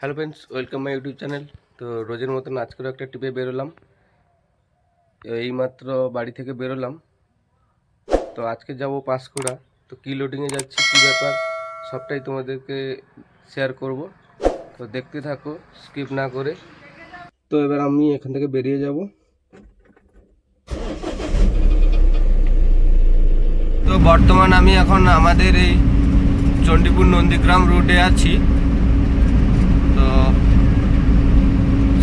Hello friends welcome my YouTube channel তো রোজের মতন আজকেরও একটা টিপে বেরোলাম। এইমাত্র বাড়ি থেকে বেরোলাম। তো আজকে যাব পাঁশকুড়া। তো কী লোডিংয়ে যাচ্ছি, কী ব্যাপার, সবটাই তোমাদেরকে শেয়ার করব। তো দেখতে থাকো স্কিপ না করে। তো এবার আমি এখান থেকে বেরিয়ে যাব। তো বর্তমান আমি এখন আমাদের এই চণ্ডীপুর নন্দীগ্রাম রুটে আছি তো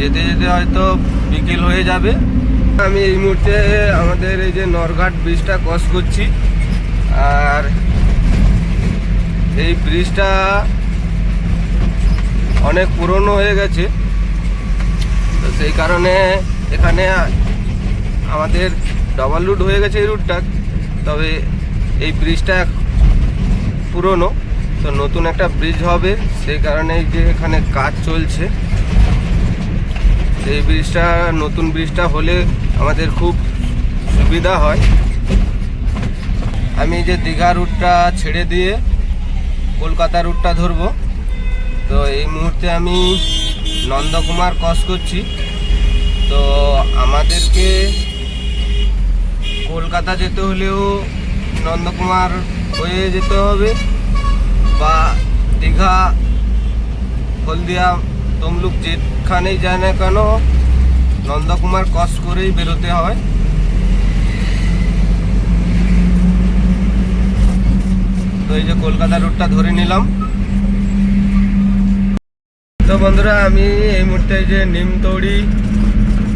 যেতে যেতে হয়তো বিকেল হয়ে যাবে। আমি এই মুহূর্তে আমাদের এই যে নরঘাট ব্রিজটা ক্রস করছি। আর এই ব্রিজটা অনেক পুরনো হয়ে গেছে। তো সেই কারণে এখানে আমাদের ডবল রুট হয়ে গেছে এই রুটটা তবে এই ব্রিজটা পুরনো। তো নতুন একটা ব্রিজ হবে। সেই কারণে যে এখানে কাজ চলছে। এই ব্রিজটা, নতুন ব্রিজটা হলে আমাদের খুব সুবিধা হয়। আমি যে দীঘা রুটটা ছেড়ে দিয়ে কলকাতা রুটটা ধরবো, তো এই মুহূর্তে আমি নন্দকুমার ক্রস করছি। তো আমাদেরকে কলকাতা যেতে হলেও নন্দকুমার হয়ে যেতে হবে বা দীঘা, হলদিয়া, তমলুক যেখানেই যায় না কেন? নন্দকুমার ক্রস করেই বেরোতে হয়। তো এই যে কলকাতা রুটটা ধরে নিলাম। তো বন্ধুরা, আমি এই মুহূর্তে যে নিমতৌড়ি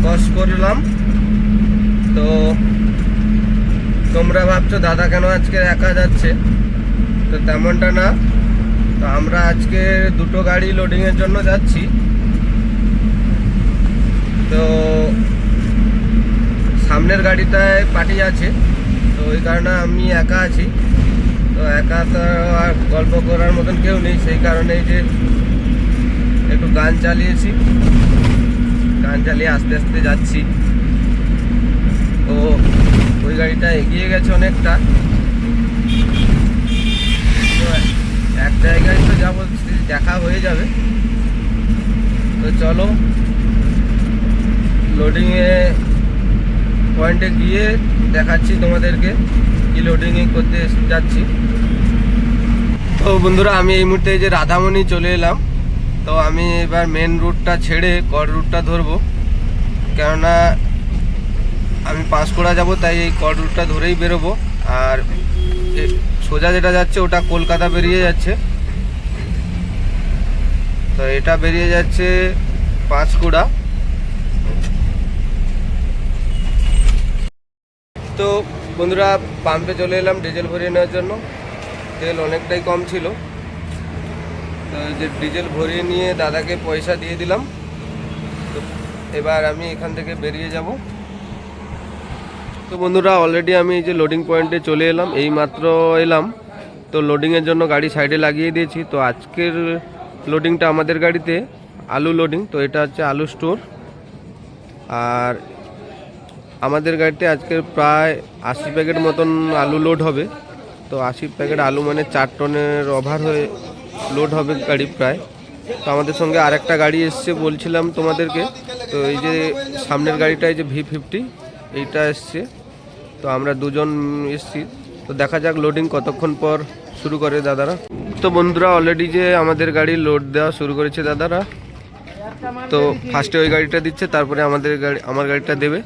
ক্রস করলাম। তো তোমরা ভাবছ, দাদা কেন আজকে একা যাচ্ছে? তো তেমনটা না। তো আমরা আজকে দুটো গাড়ি লোডিংয়ের জন্য যাচ্ছি। তো সামনের গাড়িটায় পার্টি আছে। তো ওই কারণে আমি একা আছি। তো একা তো আর গল্প করার মতন কেউ নেই। সেই কারণেই যে একটু গান চালিয়েছি। গান চালিয়ে আস্তে আস্তে যাচ্ছি। তো ওই গাড়িটা এগিয়ে গেছে অনেকটা। এক জায়গায় তো যাব, দেখা হয়ে যাবে। তো চলো লোডিংয়ে পয়েন্টে গিয়ে দেখাচ্ছি তোমাদেরকে কি লোডিংয়ে করতে যাচ্ছি। তো বন্ধুরা, আমি এই মুহূর্তে যে রাধামণি চলে এলাম। তো আমি এবার মেন রুটটা ছেড়ে কড রুটটা ধরবো। কেননা আমি পাঁশকুড়া যাব, তাই এই কড রুটটা ধরেই বেরোবো। আর সোজা যেটা যাচ্ছে, ওটা কলকাতা বেরিয়ে যাচ্ছে। তো এটা বেরিয়ে যাচ্ছে পাঁশকুড়া। তো বন্ধুরা পাম্পে চলে এলাম ডিজেল ভরিয়ে নেওয়ার জন্য। তেল অনেকটাই কম ছিল। তো যে ডিজেল ভরিয়ে নিয়ে দাদাকে পয়সা দিয়ে দিলাম। তো এবার আমি এখান থেকে বেরিয়ে যাব। তো বন্ধুরা অলরেডি আমি যে লোডিং পয়েন্টে চলে এলাম, এই মাত্র এলাম। তো লোডিংয়ের জন্য গাড়ি সাইডে লাগিয়ে দিয়েছি। তো আজকের লোডিংটা আমাদের গাড়িতে, আলু লোডিং তো এটা হচ্ছে আলু স্টোর আর আমাদের গাড়িতে আজকে প্রায় আশি প্যাকেট মতন আলু লোড হবে। তো আশি প্যাকেট আলু মানে চার টনের ওভার হয়ে লোড হবে গাড়ি প্রায়। তো আমাদের সঙ্গে আরেকটা গাড়ি এসছে বলছিলাম তোমাদেরকে। তো এই যে সামনের গাড়িটা এই যে ভি ফিফটি এইটা এসছে। তো আমরা দুজন এসছি। তো দেখা যাক লোডিং কতক্ষণ পর শুরু করে দাদারা। তো বন্ধুরা অলরেডি যে আমাদের গাড়ি লোড দেওয়া শুরু করেছে দাদারা তো ফার্স্টে ওই গাড়িটা দিচ্ছে, তারপরে আমাদের গাড়ি আমার গাড়িটা দেবে।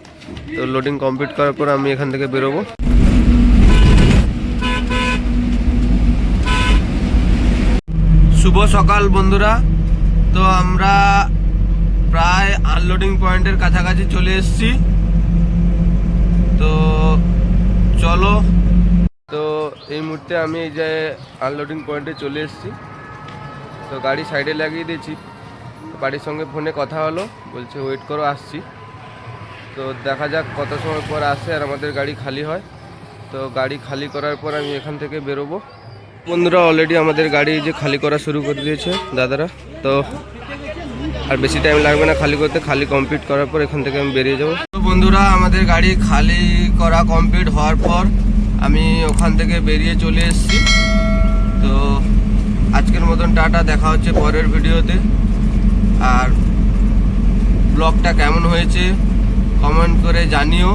তো লোডিং কমপ্লিট করার পর আমি এখান থেকে বেরোবো। শুভ সকাল বন্ধুরা। তো আমরা প্রায় আনলোডিং পয়েন্টের কাছাকাছি চলে এসেছি। তো চলো। তো এই মুহূর্তে আমি এই যে আনলোডিং পয়েন্টে চলে এসেছি। তো গাড়ি সাইডে লাগিয়ে দিয়েছি। বাড়ির সঙ্গে ফোনে কথা হলো, বলছে ওয়েট করো, আসছি। তো দেখা যাক কত সময় পর আসে আর আমাদের গাড়ি খালি হয়। তো গাড়ি খালি করার পর আমি এখান থেকে বেরোবো। বন্ধুরা অলরেডি আমাদের গাড়ি যে খালি করা শুরু করে দিয়েছে দাদারা, তো আর বেশি টাইম লাগবে না খালি করতে, খালি কমপ্লিট করার পর এখান থেকে আমি বেরিয়ে যাব। তো বন্ধুরা, আমাদের গাড়ি খালি করা কমপ্লিট হওয়ার পর আমি ওখান থেকে বেরিয়ে চলে এসেছি। তো আজকের মতন টাটা, দেখা হচ্ছে পরের ভিডিওতে আর ব্লগটা কেমন হয়েছে কমেন্ট করে জানিও।